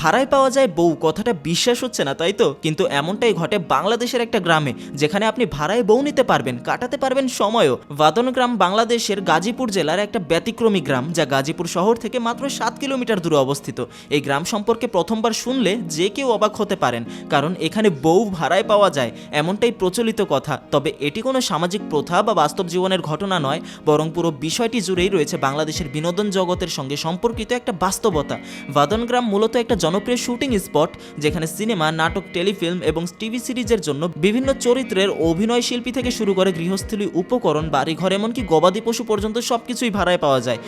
ভাড়ায় পাওয়া যায়, বউ কথাটা বিশ্বাস হচ্ছে না, তাই তো? কিন্তু এমনটাই ঘটে বাংলাদেশের একটা গ্রামে, যেখানে আপনি ভাড়ায় বউ নিতে পারবেন, কাটাতে পারবেন সময়ও। বাদন গ্রাম বাংলাদেশের গাজীপুর জেলার একটা ব্যতিক্রমী গ্রাম, যা গাজীপুর শহর থেকে মাত্র সাত কিলোমিটার দূরে অবস্থিত। এই গ্রাম সম্পর্কে প্রথমবার শুনলে যে কেউ অবাক হতে পারেন, কারণ এখানে বউ ভাড়ায় পাওয়া যায়, এমনটাই প্রচলিত কথা। তবে এটি কোনো সামাজিক প্রথা বা বাস্তব জীবনের ঘটনা নয়, বরং পুরো বিষয়টি জুড়েই রয়েছে বাংলাদেশের বিনোদন জগতের সঙ্গে সম্পর্কিত একটা বাস্তবতা। বাদনগ্রাম মূলত একটা জনপ্রিয় শুটিং স্পট, যেখানে সিনেমা, নাটক, টেলিফিল্ম এবং টিভি সিরিজের জন্য বিভিন্ন চরিত্রের অভিনয় শিল্পী থেকে শুরু করে গৃহস্থলী, উপকরণ, বাড়িঘর, এমনকি গবাদি পশু পর্যন্ত সবকিছুই ভাড়ায় পাওয়া যায়।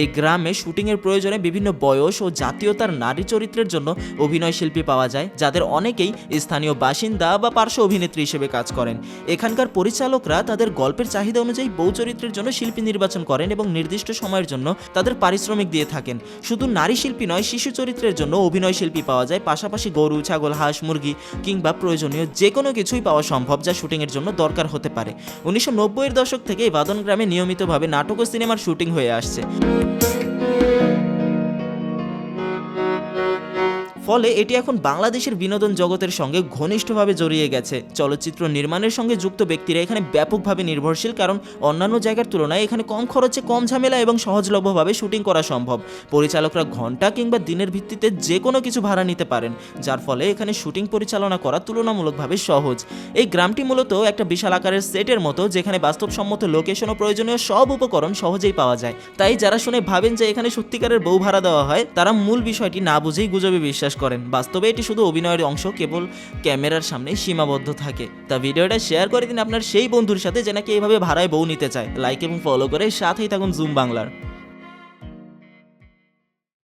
এই গ্রামে শুটিংয়ের প্রয়োজনে বিভিন্ন বয়স ও জাতীয়তার নারী চরিত্রের জন্য অভিনয় শিল্পী পাওয়া যায়, যাদের অনেকেই স্থানীয় বাসিন্দা বা পার্শ্ব অভিনেত্রী হিসেবে কাজ করেন। এখানকার পরিচালকরা তাদের গল্পের চাহিদা অনুযায়ী বউ চরিত্রের জন্য শিল্পী নির্বাচন করেন এবং নির্দিষ্ট সময়ের জন্য তাদের পারিশ্রমিক দিয়ে থাকেন। শুধু নারী শিল্পী নয়, শিশু চরিত্রের জন্য অভিনয় শিল্পী পাওয়া যায়, পাশাপাশি গরু, ছাগল, হাঁস, মুরগি কিংবা প্রয়োজনীয় যে কোনো কিছুই পাওয়া সম্ভব যা শুটিংয়ের জন্য দরকার হতে পারে। উনিশশো নব্বইয়ের দশক থেকে এই বাদন গ্রামে নিয়মিতভাবে নাটক ও সিনেমার শুটিং হয়ে আসছে। Thank you. ফলে এটি এখন বাংলাদেশের বিনোদন জগতের সঙ্গে ঘনিষ্ঠভাবে জড়িয়ে গেছে। চলচ্চিত্র নির্মাণের সঙ্গে যুক্ত ব্যক্তিরা এখানে ব্যাপকভাবে নির্ভরশীল কারণ অন্যান্য জায়গার তুলনায় এখানে কম খরচে কম ঝামেলা এবং সহজলভ্যভাবে শুটিং করা সম্ভব। পরিচালকরা ঘণ্টা কিংবা দিনের ভিত্তিতে যে কোনো কিছু ভাড়া নিতে পারেন, যার ফলে এখানে শুটিং পরিচালনা করা তুলনামূলকভাবে সহজ। এই গ্রামটি মূলত একটা বিশাল আকারের সেটের মতো, যেখানে বাস্তবসম্মত লোকেশন ও প্রয়োজনীয় সব উপকরণ সহজেই পাওয়া যায়। তাই যারা শুনে ভাবেন যে এখানে সত্যিকারের বউ ভাড়া দেওয়া হয়, তারা মূল বিষয়টি না বুঝেই গুজবে বিশ্বাস করেন। বাস্তবে এটি শুধু অভিনয়ের অংশ, কেবল ক্যামেরার সামনে সীমাবদ্ধ থাকে। তা ভিডিওটা শেয়ার করে দিন আপনার সেই বন্ধুর সাথে যে নাকি এইভাবে ভাড়ায় বউ নিতে চায়। লাইক এবং ফলো করে সাথেই থাকুন জুম বাংলার।